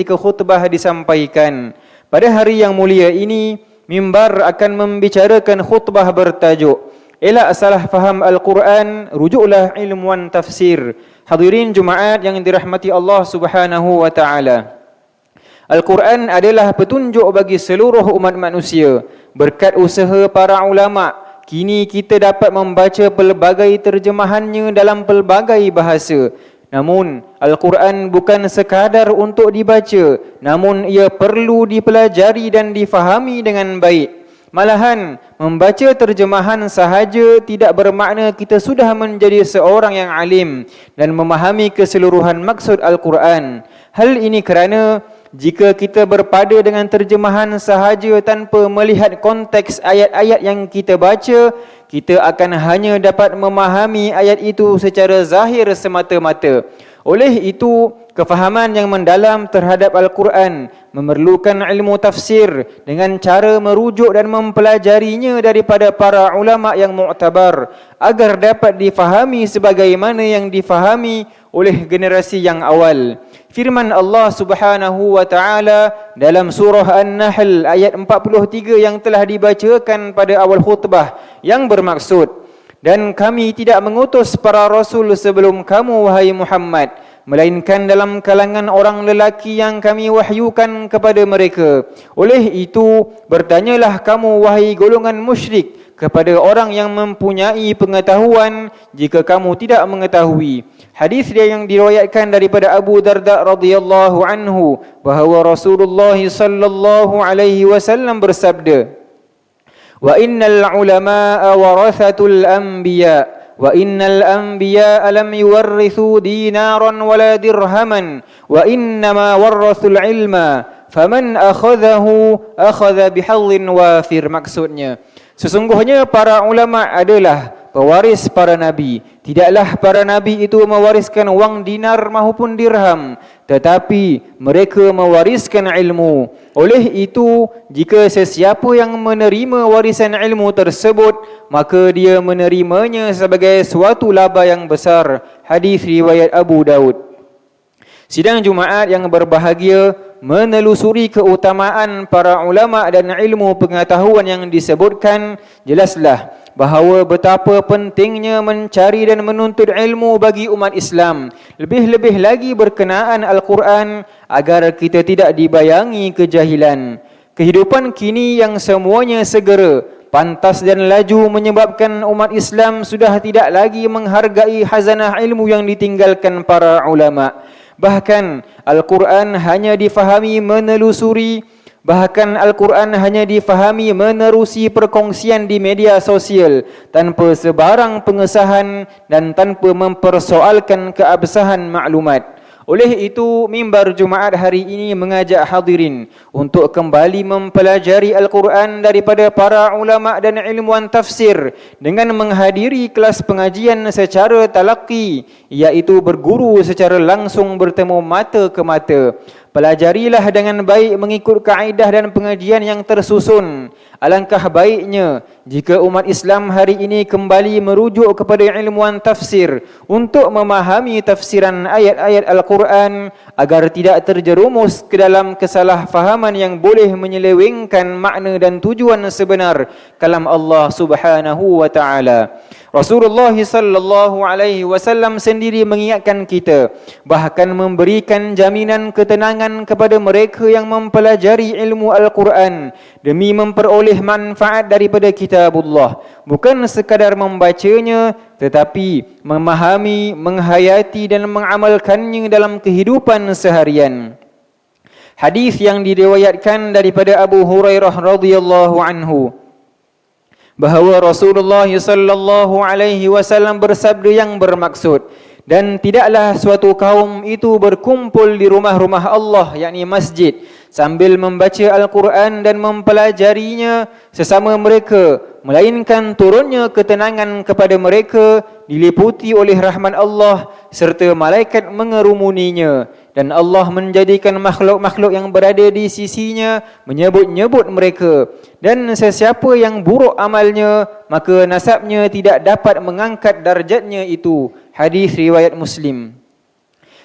ketika khutbah disampaikan. Pada hari yang mulia ini, mimbar akan membicarakan khutbah bertajuk Elak salah faham Al-Quran, rujuklah ilmuwan tafsir. Hadirin Jumaat yang dirahmati Allah Subhanahu wa taala. Al-Quran adalah petunjuk bagi seluruh umat manusia. Berkat usaha para ulama, kini kita dapat membaca pelbagai terjemahannya dalam pelbagai bahasa. Namun, Al-Quran bukan sekadar untuk dibaca, namun ia perlu dipelajari dan difahami dengan baik. Malahan membaca terjemahan sahaja tidak bermakna kita sudah menjadi seorang yang alim dan memahami keseluruhan maksud Al-Quran. Hal ini kerana jika kita berpada dengan terjemahan sahaja tanpa melihat konteks ayat-ayat yang kita baca, kita akan hanya dapat memahami ayat itu secara zahir semata-mata. Oleh itu, kefahaman yang mendalam terhadap Al-Quran memerlukan ilmu tafsir dengan cara merujuk dan mempelajarinya daripada para ulama yang mu'tabar agar dapat difahami sebagaimana yang difahami oleh generasi yang awal. Firman Allah Subhanahu wa taala dalam surah An-Nahl ayat 43 yang telah dibacakan pada awal khutbah yang bermaksud dan kami tidak mengutus para rasul sebelum kamu wahai Muhammad melainkan dalam kalangan orang lelaki yang kami wahyukan kepada mereka. Oleh itu, bertanyalah kamu wahai golongan musyrik kepada orang yang mempunyai pengetahuan jika kamu tidak mengetahui. Hadis dia yang diriwayatkan daripada Abu Darda radhiyallahu anhu bahawa Rasulullah sallallahu alaihi wasallam bersabda, wa innal ulama warathatul anbiya. Wa innal anbiya lam yuwarrithu dinaran wala dirhaman. Wa innama warrathul ilma. Faman akhadhahu akhadha bihadhin wafir. Maksudnya sesungguhnya para ulama adalah pewaris para nabi. Tidaklah para nabi itu mewariskan wang dinar maupun dirham tetapi mereka mewariskan ilmu. Oleh itu, jika sesiapa yang menerima warisan ilmu tersebut, maka dia menerimanya sebagai suatu laba yang besar. Hadis riwayat Abu Daud. Sidang Jumaat yang berbahagia menelusuri keutamaan para ulama dan ilmu pengetahuan yang disebutkan jelaslah bahawa betapa pentingnya mencari dan menuntut ilmu bagi umat Islam. Lebih-lebih lagi berkenaan Al-Quran agar kita tidak dibayangi kejahilan. Kehidupan kini yang semuanya segera pantas dan laju menyebabkan umat Islam sudah tidak lagi menghargai hazanah ilmu yang ditinggalkan para ulama bahkan Al-Quran hanya difahami menelusuri Bahkan Al-Quran hanya difahami menerusi perkongsian di media sosial tanpa sebarang pengesahan dan tanpa mempersoalkan keabsahan maklumat. Oleh itu, mimbar Jumaat hari ini mengajak hadirin untuk kembali mempelajari Al-Quran daripada para ulama dan ilmuwan tafsir dengan menghadiri kelas pengajian secara talaki, iaitu berguru secara langsung bertemu mata ke mata. Pelajarilah dengan baik mengikut kaedah dan pengajian yang tersusun. Alangkah baiknya jika umat Islam hari ini kembali merujuk kepada ilmuwan tafsir untuk memahami tafsiran ayat-ayat Al-Quran agar tidak terjerumus ke dalam kesalahfahaman yang boleh menyelewengkan makna dan tujuan sebenar kalam Allah Subhanahu wa taala. Rasulullah sallallahu alaihi wasallam sendiri mengingatkan kita bahkan memberikan jaminan ketenangan kepada mereka yang mempelajari ilmu Al-Quran demi memperoleh manfaat daripada kitabullah. Bukan sekadar membacanya tetapi memahami menghayati dan mengamalkannya dalam kehidupan seharian. Hadis yang diriwayatkan daripada Abu Hurairah radhiyallahu anhu bahawa Rasulullah sallallahu alaihi wasallam bersabda yang bermaksud dan tidaklah suatu kaum itu berkumpul di rumah-rumah Allah yakni masjid sambil membaca Al-Quran dan mempelajarinya sesama mereka melainkan turunnya ketenangan kepada mereka diliputi oleh rahman Allah serta malaikat mengerumuninya. Dan Allah menjadikan makhluk-makhluk yang berada di sisinya menyebut-nyebut mereka. Dan sesiapa yang buruk amalnya maka nasabnya tidak dapat mengangkat darjatnya itu hadis riwayat Muslim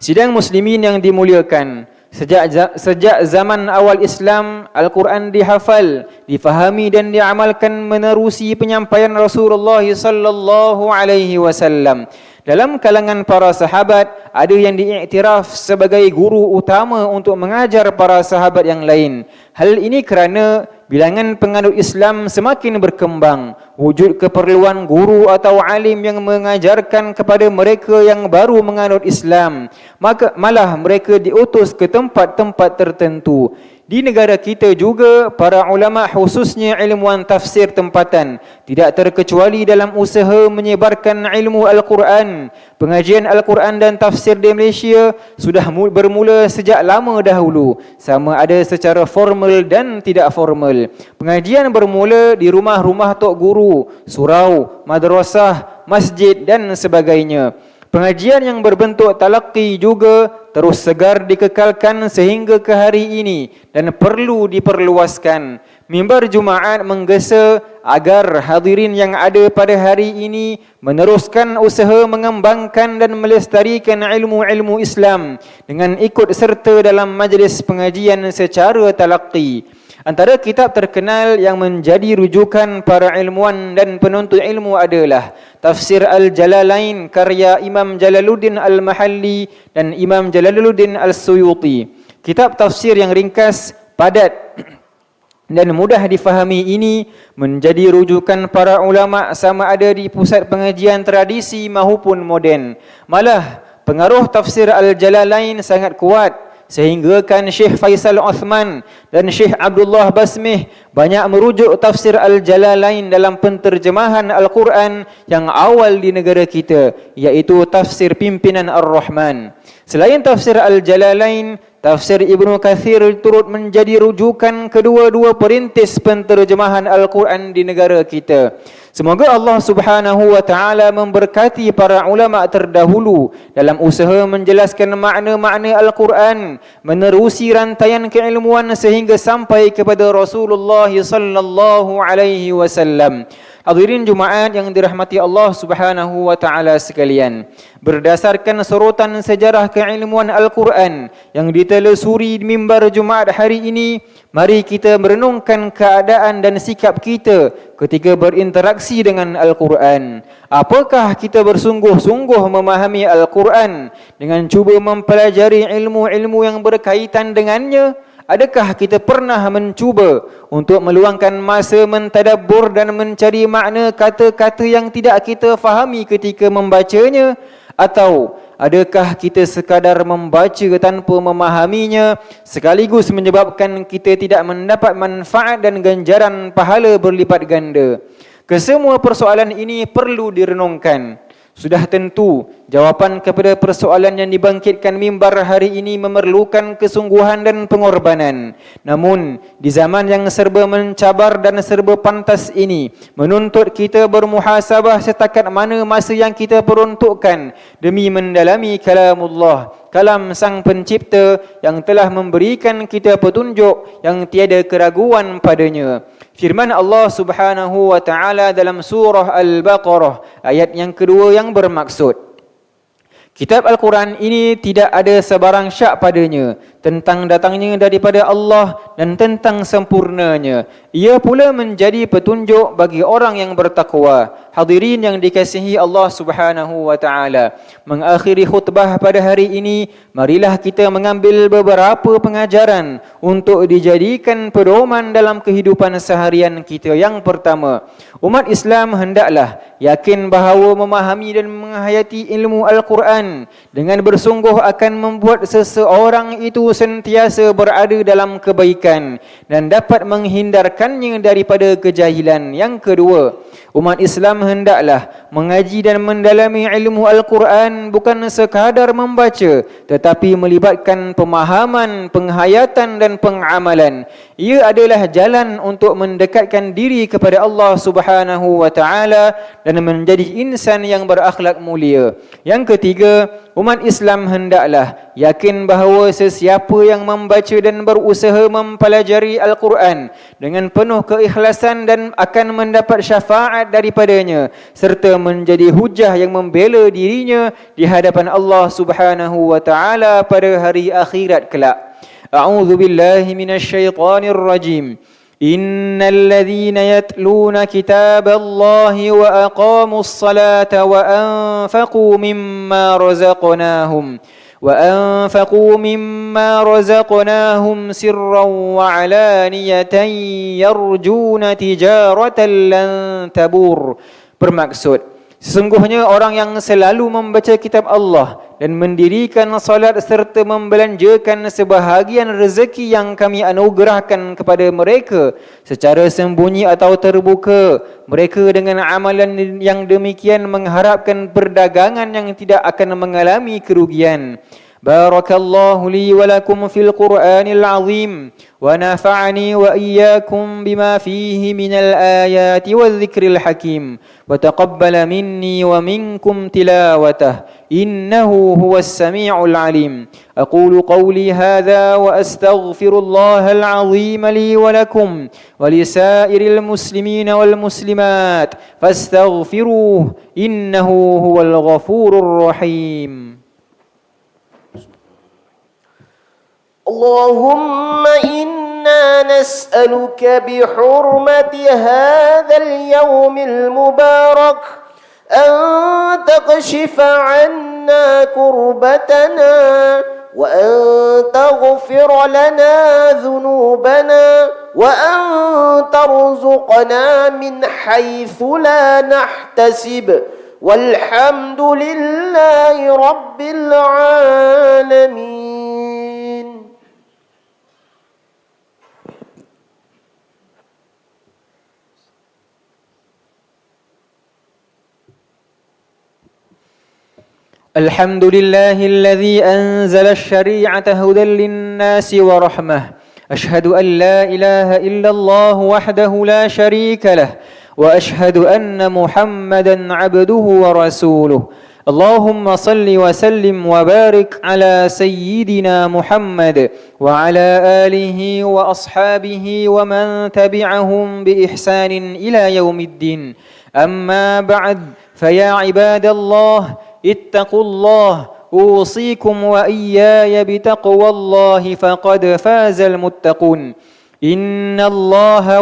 sidang muslimin yang dimuliakan Sejak sejak zaman awal Islam, Al-Quran dihafal, difahami dan diamalkan menerusi penyampaian Rasulullah sallallahu alaihi wasallam. Dalam kalangan para sahabat, ada yang diiktiraf sebagai guru utama untuk mengajar para sahabat yang lain. Hal ini kerana bilangan penganut Islam semakin berkembang. Wujud keperluan guru atau alim yang mengajarkan kepada mereka yang baru menganut Islam. Maka malah mereka diutus ke tempat-tempat tertentu. Di negara kita juga, para ulama khususnya ilmuwan tafsir tempatan tidak terkecuali dalam usaha menyebarkan ilmu Al-Quran. Pengajian Al-Quran dan tafsir di Malaysia sudah bermula sejak lama dahulu. Sama ada secara formal dan tidak formal. Pengajian bermula di rumah-rumah tok guru, surau, madrasah, masjid dan sebagainya. Pengajian yang berbentuk talaqi juga terus segar dikekalkan sehingga ke hari ini dan perlu diperluaskan. Mimbar Jumaat menggesa agar hadirin yang ada pada hari ini meneruskan usaha mengembangkan dan melestarikan ilmu-ilmu Islam dengan ikut serta dalam majlis pengajian secara talaqi. Antara kitab terkenal yang menjadi rujukan para ilmuwan dan penuntut ilmu adalah Tafsir Al-Jalalain karya Imam Jalaluddin Al-Mahalli dan Imam Jalaluddin Al-Suyuti. Kitab tafsir yang ringkas, padat dan mudah difahami ini menjadi rujukan para ulama sama ada di pusat pengajian tradisi maupun moden. Malah pengaruh tafsir Al-Jalalain sangat kuat sehingga kan Syekh Faisal Uthman dan Syekh Abdullah Basmih banyak merujuk tafsir Al-Jalalain dalam penterjemahan Al-Quran yang awal di negara kita iaitu tafsir pimpinan Ar-Rahman. Selain tafsir Al-Jalalain, tafsir Ibnu Kathir turut menjadi rujukan kedua-dua perintis penterjemahan Al-Quran di negara kita. Semoga Allah Subhanahu wa taala memberkati para ulama terdahulu dalam usaha menjelaskan makna-makna Al-Quran, menerusi rantaian keilmuan sehingga sampai kepada Rasulullah sallallahu alaihi wasallam. Hadirin Jumaat yang dirahmati Allah Subhanahu wa taala sekalian. Berdasarkan sorotan sejarah keilmuan Al-Quran yang ditelusuri di mimbar Jumaat hari ini, mari kita merenungkan keadaan dan sikap kita ketika berinteraksi dengan Al-Quran. Apakah kita bersungguh-sungguh memahami Al-Quran dengan cuba mempelajari ilmu-ilmu yang berkaitan dengannya? Adakah kita pernah mencuba untuk meluangkan masa mentadabbur dan mencari makna kata-kata yang tidak kita fahami ketika membacanya? Atau adakah kita sekadar membaca tanpa memahaminya sekaligus menyebabkan kita tidak mendapat manfaat dan ganjaran pahala berlipat ganda? Kesemua persoalan ini perlu direnungkan. Sudah tentu jawapan kepada persoalan yang dibangkitkan mimbar hari ini memerlukan kesungguhan dan pengorbanan. Namun di zaman yang serba mencabar dan serba pantas ini menuntut kita bermuhasabah setakat mana masa yang kita peruntukkan demi mendalami kalamullah kalam sang pencipta yang telah memberikan kita petunjuk yang tiada keraguan padanya. Firman Allah Subhanahu wa taala dalam surah Al-Baqarah ayat yang kedua yang bermaksud Kitab Al-Quran ini tidak ada sebarang syak padanya tentang datangnya daripada Allah dan tentang sempurnanya. Ia pula menjadi petunjuk bagi orang yang bertakwa. Hadirin yang dikasihi Allah Subhanahu wa taala. Mengakhiri khutbah pada hari ini, marilah kita mengambil beberapa pengajaran untuk dijadikan pedoman dalam kehidupan seharian kita. Yang pertama, umat Islam hendaklah yakin bahawa memahami dan menghayati ilmu Al-Quran dengan bersungguh akan membuat seseorang itu sentiasa berada dalam kebaikan dan dapat menghindarkannya daripada kejahilan. Yang kedua, umat Islam hendaklah mengaji dan mendalami ilmu Al-Quran bukan sekadar membaca tetapi melibatkan pemahaman, penghayatan dan pengamalan. Ia adalah jalan untuk mendekatkan diri kepada Allah Subhanahu wa taala dan menjadi insan yang berakhlak mulia. Yang ketiga, umat Islam hendaklah yakin bahawa sesiapa yang membaca dan berusaha mempelajari Al-Quran dengan penuh keikhlasan dan akan mendapat syafaat daripadanya serta menjadi hujah yang membela dirinya di hadapan Allah Subhanahu wa taala pada hari akhirat kelak. أعوذ بالله من الشيطان الرجيم إن الذين يتلون كتاب الله وأقاموا الصلاة وأنفقوا مما رزقناهم وأنفقوا مما رزقناهم سرا وعلانية يرجون تجارة لن تبور bermaksud Sesungguhnya orang yang selalu membaca kitab Allah dan mendirikan salat serta membelanjakan sebahagian rezeki yang kami anugerahkan kepada mereka secara sembunyi atau terbuka. Mereka dengan amalan yang demikian mengharapkan perdagangan yang tidak akan mengalami kerugian. بارك الله لي ولكم في القرآن العظيم ونفعني وإياكم بما فيه من الآيات والذكر الحكيم وتقبل مني ومنكم تلاوته إنه هو السميع العليم أقول قولي هذا وأستغفر الله العظيم لي ولكم ولسائر المسلمين والمسلمات فاستغفروه إنه هو الغفور الرحيم اللهم إنا نسألك بحرمة هذا اليوم المبارك أن تكشف عنا كربتنا وأن تغفر لنا ذنوبنا وأن ترزقنا من حيث لا نحتسب والحمد لله رب العالمين الحمد لله الذي أنزل الشريعة هدى للناس ورحمة. أشهد أن لا إله إلا الله وحده لا شريك له وأشهد أن محمدا عبده ورسوله. اللهم صل وسلم وبارك على سيدنا محمد وعلى آله وأصحابه ومن تبعهم بإحسان إلى يوم الدين. أما بعد فيا عباد الله اتقوا الله أوصيكم وإياي بتقوى الله فقد فاز المتقون. إن الله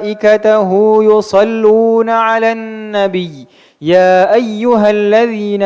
وملائكته يصلون على النبي. يا أيها الذين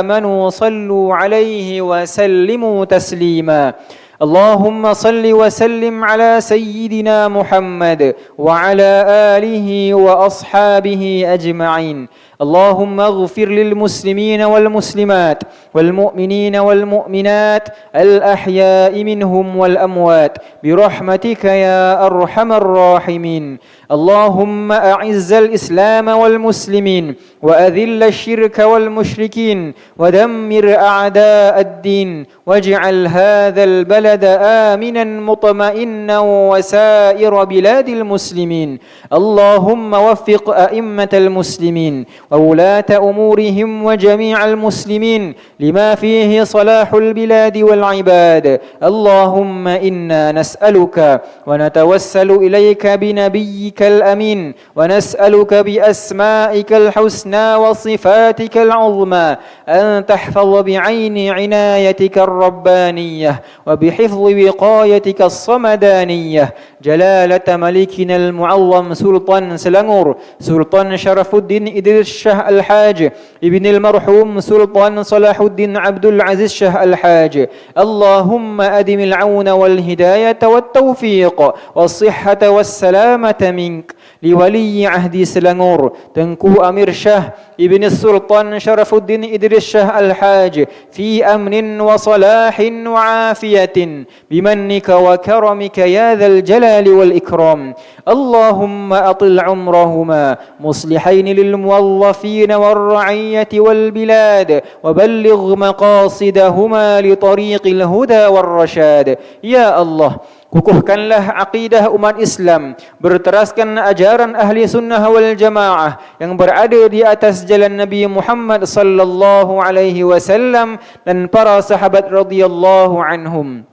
آمنوا صلوا عليه وسلموا تسليما. اللهم صل وسلم على سيدنا محمد وعلى آله وأصحابه أجمعين. اللهم اغفر للمسلمين والمسلمات والمؤمنين والمؤمنات الأحياء منهم والأموات برحمتك يا أرحم الراحمين. اللهم أعز الإسلام والمسلمين وأذل الشرك والمشركين ودمر أعداء الدين واجعل هذا البلد آمنا مطمئنا وسائر بلاد المسلمين. اللهم وفق أئمة المسلمين وولاة أمورهم وجميع المسلمين لما فيه صلاح البلاد والعباد. اللهم إنا نسألك ونتوسل إليك بنبيك الأمين ونسألك بأسمائك الحسنى وصفاتك العظمى أن تحفظ بعين عنايتك الربانية وبحفظ وقايتك الصمدانية. جلالة ملكنا المعظم سلطان سلنور سلطان شرف الدين إدريس شاه الحاج ابن المرحوم سلطان صلاح الدين عبد العزيز شاه الحاج. اللهم أدم العون والهداية والتوفيق والصحة والسلامة منك. لولي عهد سلنور تنكو أمير شاه ابن السلطان شرف الدين إدريس شاه الحاج في أمن وصلاح وعافية بمنك وكرمك يا ذا الجلال والإكرام. اللهم أطل عمرهما مصلحين للموظفين والرعية والبلاد وبلغ مقاصدهما لطريق الهدى والرشاد. يا الله Kukuhkanlah akidah umat Islam Berteraskan ajaran ahli sunnah wal jamaah Yang berada di atas jalan Nabi Muhammad sallallahu alaihi wasallam Dan para sahabat radhiyallahu anhum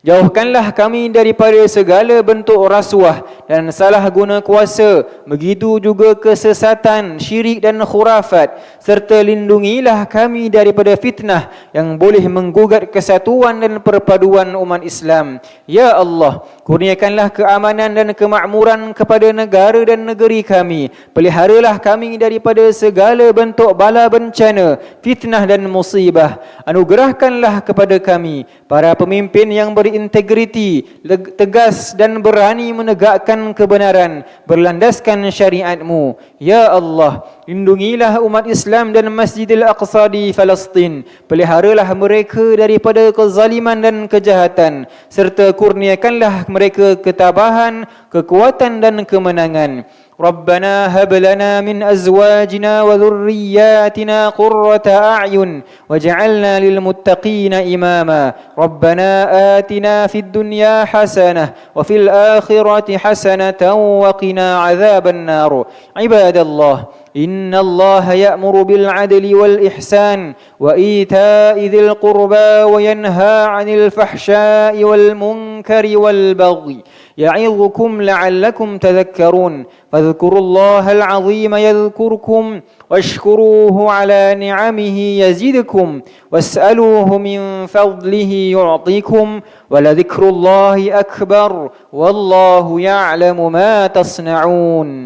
Jauhkanlah kami daripada segala bentuk rasuah dan salah guna kuasa, begitu juga kesesatan, syirik dan khurafat serta lindungilah kami daripada fitnah yang boleh menggugat kesatuan dan perpaduan umat Islam. Ya Allah, kurniakanlah keamanan dan kemakmuran kepada negara dan negeri kami. Peliharalah kami daripada segala bentuk bala bencana, fitnah dan musibah. Anugerahkanlah kepada kami para pemimpin yang berintegriti, tegas dan berani menegakkan kebenaran, berlandaskan syariatmu. Ya Allah, lindungilah umat Islam dan Masjidil Aqsa di Palestin. Peliharalah mereka daripada kezaliman dan kejahatan serta kurniakanlah mereka ketabahan, kekuatan dan kemenangan. ربنا هب لنا من أزواجنا وذرياتنا قرة أعين واجعلنا للمتقين إماما. ربنا آتنا في الدنيا حسنة وفي الآخرة حسنة وقنا عذاب النار. عباد الله إن الله يأمر بالعدل والإحسان وإيتاء ذي القربى وينهى عن الفحشاء والمنكر والبغي يعظكم لعلكم تذكرون فاذكروا الله العظيم يذكركم واشكروه على نعمه يزدكم واسألوه من فضله يعطيكم ولذكر الله أكبر والله يعلم ما تصنعون